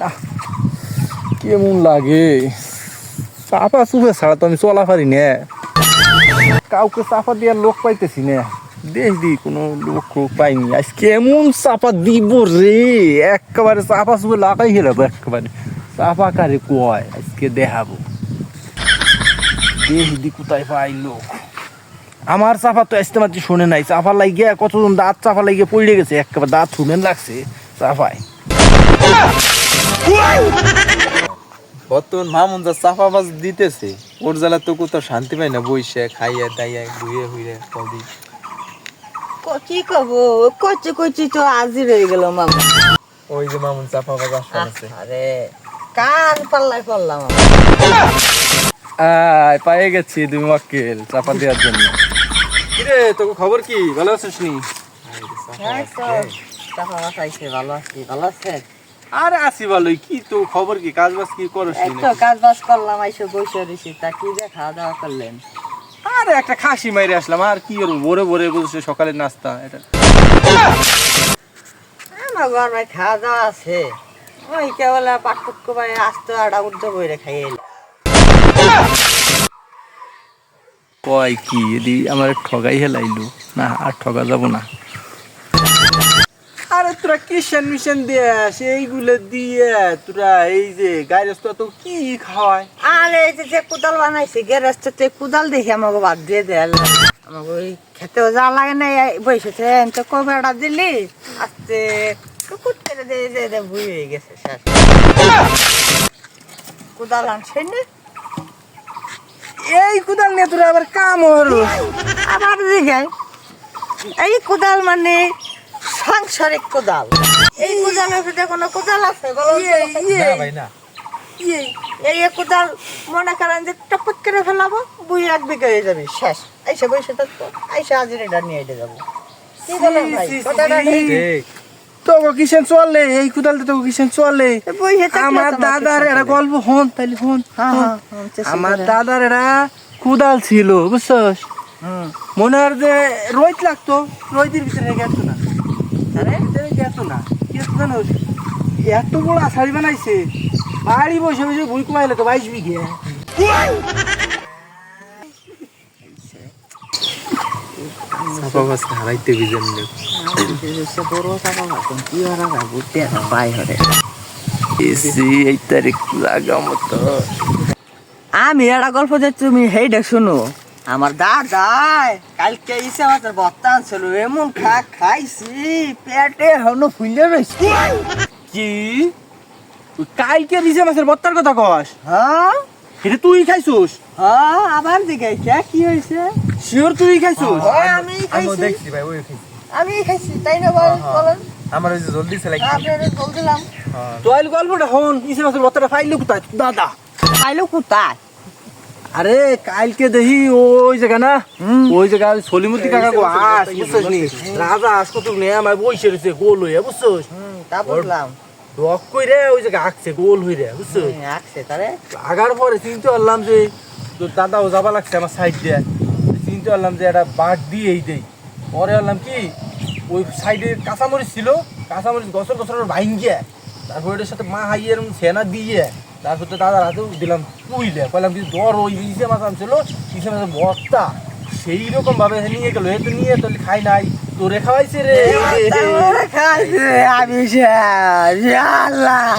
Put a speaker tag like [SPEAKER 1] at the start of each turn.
[SPEAKER 1] না কেমন লাগে? চাপা চুপে ছাড়া তো আমি চলা পারি না। কাউকে চাপা দেওয়ার লোক পাইতেছি না। দেশ দি কোনো লোক লোক পাইনি। আজ কেমন চাপা দিব রে। একেবারে চাপা চুপে লাগাই হেরাবো একেবারে। চাপা কারে কয়? আজকে দেখাবো। দেশ দি কোথায় পাই লোক? আমার চাপা তো আসতে মাত্র শোনে নাই। চাপা লাগিয়ে কতজন দাঁত চাপা লাগিয়ে পড়ে গেছে? একেবারে দাঁত শুনে লাগছে চাপায়।
[SPEAKER 2] বর্তমান মামুন যা চাপাবাজ দিতেছে ওর জ্বালা তো কোথাও শান্তি পাই না বইসে খাইয়া দাইয়া ঘুরে ঘুরে কদি
[SPEAKER 3] কি কব? কচি কচি তো আজি রয়ে গেল মামা।
[SPEAKER 2] ওই যে মামুন চাপাবাজ আসছে
[SPEAKER 3] আরে কান পাল্লাই
[SPEAKER 1] আয় পায়ে গেছি তুমি মক্কেল চাপা দেওয়ার জন্য। কিরে তোকে খবর কি? ভালো আছিস নি?
[SPEAKER 3] ভালো আছি। ভালো আছে
[SPEAKER 1] আরে আসি ভালোই কি তো খবর কি? কাজ বাজ কি করস
[SPEAKER 3] এই তো কাজ বাজ করলাম আইসে বসে রয়েছি তা কি যে খাওয়া দাওয়া করলেন?
[SPEAKER 1] আরে একটা খাসি মাইরে আসলাম আর কি করব? ভোরে ভোরে বসে সকালের নাস্তা এটা।
[SPEAKER 3] আমার ঘরে খাওয়া দাওয়া আছে। ওই কেবল পাটপুটকো ভাই আসতো আড়া উদ্ধ বইরে খাইয়ে
[SPEAKER 1] কয় কি? এদি আমার ঠগাই হেলাইলো। না আর ঠগা যাব না। তোরা কিষান মিশন দেশ এইগুলো দিয়ে তোরা এই যে গাড়ি তো কি খাওয়ায়?
[SPEAKER 3] আর এই যে কোদাল বানাইছে গ্যারেজটাতে কোদাল দেখে আমাকে বাদ দিয়ে দেয়াল আমাকে ওই খেতেও যা লাগে না বসেছে তো কবেটা দিলি আস্তে কুকুর করে দিয়ে দিয়ে দিয়ে বুঝে গেছে শেষ কোদাল আনছে না?
[SPEAKER 1] এই কুদাল নিয়ে তোরা আবার কাম হলো
[SPEAKER 3] আবার দিঘায় এই কোদাল মানে সাংসারিক কোদাল। এই কোদালের ভিতরে কোনো কোদাল আছে? বলো
[SPEAKER 2] না ভাই না।
[SPEAKER 3] এই এক কোদাল মনে করেন যে টপক করে ফেলাবো বুই এক বিঘা হয়ে যাবে শেষ। আইসা বসে থাকব আইসা হাজিরিটা নিয়ে এসে যাব। কি বলেন ভাই কথাটা ঠিক?
[SPEAKER 1] কিষেন চলে? এই কিষেন চলে? আমার দাদার
[SPEAKER 3] মাথা
[SPEAKER 1] একটা গল্প হন তাইলে হন
[SPEAKER 3] হ্যাঁ,
[SPEAKER 1] হন।
[SPEAKER 3] হ্যাঁ, হন, চেষ্টা
[SPEAKER 1] আমার দাদার একটা কুদাল ছিল বুঝছস?
[SPEAKER 3] হুম।
[SPEAKER 1] মনে হয় যে রোহিত লাগতো রোহিতের ভিতরে গেত না। আরে না কি হতো জানোস এত বড় আষাঢ়ি বানাইছে। বাড়ি বসে বসে বই কমাইলে তো বাইশ বিঘে।
[SPEAKER 2] চাপাবাজ হারাইতে বিজেন
[SPEAKER 3] বড় টাকা ভাবুন কি হারা যাব টেকা পাই হরে
[SPEAKER 1] এসি এই তারিখ লাগা মতো।
[SPEAKER 3] আমি একটা গল্প যে তুমি হেইটা শুনো। আমার দাদাই কালকে ইসে আমাদের বত্তান ছিল এমন খা খাইছি পেটে হনো ফুলে রয়েছে।
[SPEAKER 1] কি? কালকে দিছে মাছের বত্তার কথা কস?
[SPEAKER 3] হ্যাঁ?
[SPEAKER 1] এটা তুই খাইছুস?
[SPEAKER 3] হ্যাঁ আবার দিকে কে কি হয়েছে?
[SPEAKER 1] শিওর তুই খাইছুস?
[SPEAKER 3] হ্যাঁ, আমি
[SPEAKER 2] আমি
[SPEAKER 3] খাইছি।
[SPEAKER 2] দেখছি ভাই ওই খাইছি।
[SPEAKER 3] আমি খাইছি তাই না বল বলেন।
[SPEAKER 2] আমার ওই যে জলদি সেলাই
[SPEAKER 3] আপনাদের বল দিলাম।
[SPEAKER 1] তোয়াইল গল্পটা হন ইসে মাছের বত্তাটা পাইলো কোথায়? দাদা।
[SPEAKER 3] পাইলো কোথায়?
[SPEAKER 1] আরে কালকে দেখি ওই জায়গা না? ওই জায়গা সলিমুদ্দি কাকা গো হাস বুঝছিস নি? রাজা হাস কত নে আমার বইসে রয়েছে গোল হইয়া বুঝছিস?
[SPEAKER 3] তা বুঝলাম।
[SPEAKER 1] রক কইরে ওই জায়গা আঁকছে গোল হইরে বুঝছিস?
[SPEAKER 3] আসছে তারে।
[SPEAKER 1] আগার পরে চিনতে পারলাম যে তোর দাদাও যাবা লাগছে আমার সাইড দিয়ে। চিনতে পারলাম যে একটা বাঘ দিয়ে এই দেই। পরে বললাম কি ওই সাইডে কাঁচামরিচ ছিল কাঁচামরিচ গছর গছর ভাঙ্গিয়ে তারপর এটার সাথে মা হাইয়ের সেনা দিয়ে তারপর তো দাদার হাতে দিলাম পুইলে, কইলাম কিছু দর ওই ইসে মাছ আনছিল ইসে মাছের বস্তা। সেই রকম ভাবে নিয়ে গেল, এ তো নিয়ে তো খাই নাই। তোরে খাওয়াইছে রে।
[SPEAKER 3] খাইছে আমি আল্লাহ।